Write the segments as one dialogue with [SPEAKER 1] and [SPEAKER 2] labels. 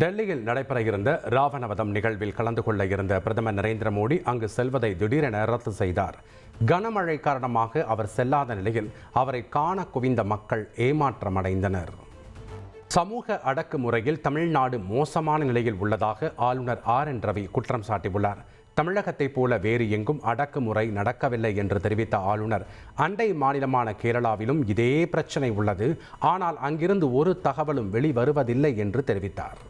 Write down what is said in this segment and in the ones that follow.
[SPEAKER 1] டெல்லியில் நடைபெற இருந்த ராவணவதம் நிகழ்வில் கலந்து கொள்ள இருந்த பிரதமர் நரேந்திர மோடி அங்கு செல்வதை திடீரென ரத்து செய்தார். கனமழை காரணமாக அவர் செல்லாத நிலையில் அவரை காண குவிந்த மக்கள் ஏமாற்றமடைந்தனர். சமூக அடக்குமுறையில் தமிழ்நாடு மோசமான நிலையில் உள்ளதாக ஆளுநர் ஆர் என் ரவி குற்றம் சாட்டியுள்ளார். தமிழகத்தைப் போல வேறு எங்கும் அடக்குமுறை நடக்கவில்லை என்று தெரிவித்த ஆளுநர் அண்டை மாநிலமான கேரளாவிலும் இதே பிரச்சனை உள்ளது. ஆனால் அங்கிருந்து ஒரு தகவலும் வெளிவருவதில்லை என்று தெரிவித்தார்.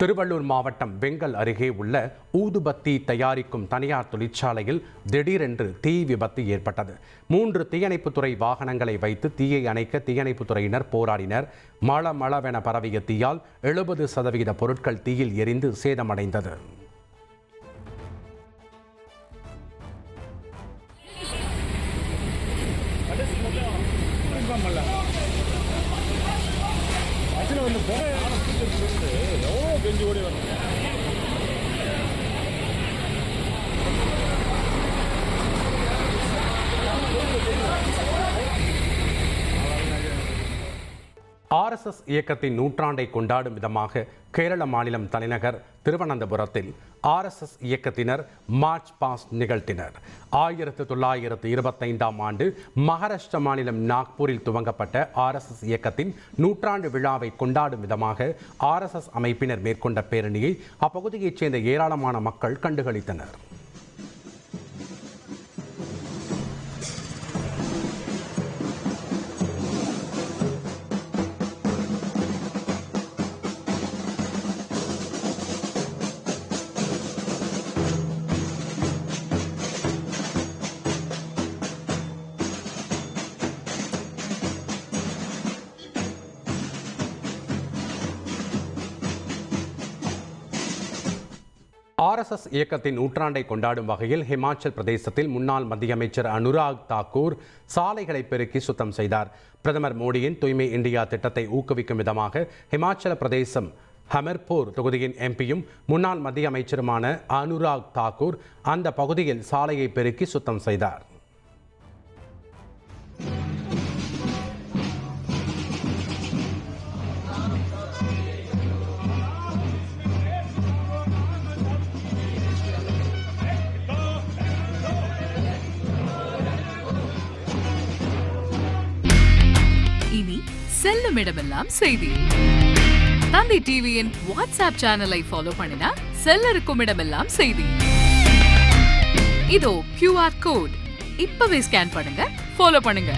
[SPEAKER 1] திருவள்ளூர் மாவட்டம் வெங்கல் அருகே உள்ள ஊதுபத்தி தயாரிக்கும் தனியார் தொழிற்சாலையில் திடீரென்று தீ விபத்து ஏற்பட்டது. மூன்று தீயணைப்புத்துறை வாகனங்களை வைத்து தீயை அணைக்க தீயணைப்புத்துறையினர் போராடினர். மள மளவென பரவிய தீயால் எழுபது சதவிகித பொருட்கள் தீயில் எரிந்து சேதமடைந்தது.
[SPEAKER 2] 지나갔는데 뭐가 알아듣는데 영어 면직원이 갔는데
[SPEAKER 1] ஆர்எஸ்எஸ் இயக்கத்தின் நூற்றாண்டை கொண்டாடும் விதமாக கேரள மாநிலம் தலைநகர் திருவனந்தபுரத்தில் ஆர்எஸ்எஸ் இயக்கத்தினர் மார்ச் பாஸ் நிகழ்த்தினர். ஆயிரத்து தொள்ளாயிரத்து இருபத்தைந்தாம் ஆண்டு மகாராஷ்டிர மாநிலம் நாக்பூரில் துவங்கப்பட்ட ஆர்எஸ்எஸ் இயக்கத்தின் நூற்றாண்டு விழாவை கொண்டாடும் விதமாக ஆர்எஸ்எஸ் அமைப்பினர் மேற்கொண்ட பேரணியை அப்பகுதியைச் சேர்ந்த ஏராளமான மக்கள் கண்டுகளித்தனர். ஆர்எஸ்எஸ் இயக்கத்தின் நூற்றாண்டை கொண்டாடும் வகையில் ஹிமாச்சல் பிரதேசத்தில் முன்னாள் மத்திய அமைச்சர் அனுராக் தாக்கூர் சாலைகளை பெருக்கி சுத்தம் செய்தார். பிரதமர் மோடியின் தூய்மை இந்தியா திட்டத்தை ஊக்குவிக்கும் விதமாக ஹிமாச்சல பிரதேசம் ஹமர்பூர் தொகுதியின் எம்பியும் முன்னாள் மத்திய அமைச்சருமான அனுராக் தாக்கூர் அந்த பகுதியில் சாலையை பெருக்கி சுத்தம் செய்தார்.
[SPEAKER 3] இனி செல்லும் இடமெல்லாம் செய்தி. தந்தி டிவியின் வாட்ஸ்அப் சேனலை ஃபாலோ பண்ணினா செல்ல இருக்கும் இடமெல்லாம் செய்தி. இதோ கியூஆர் கோட் இப்பவே ஸ்கேன் பண்ணுங்க ஃபாலோ பண்ணுங்க.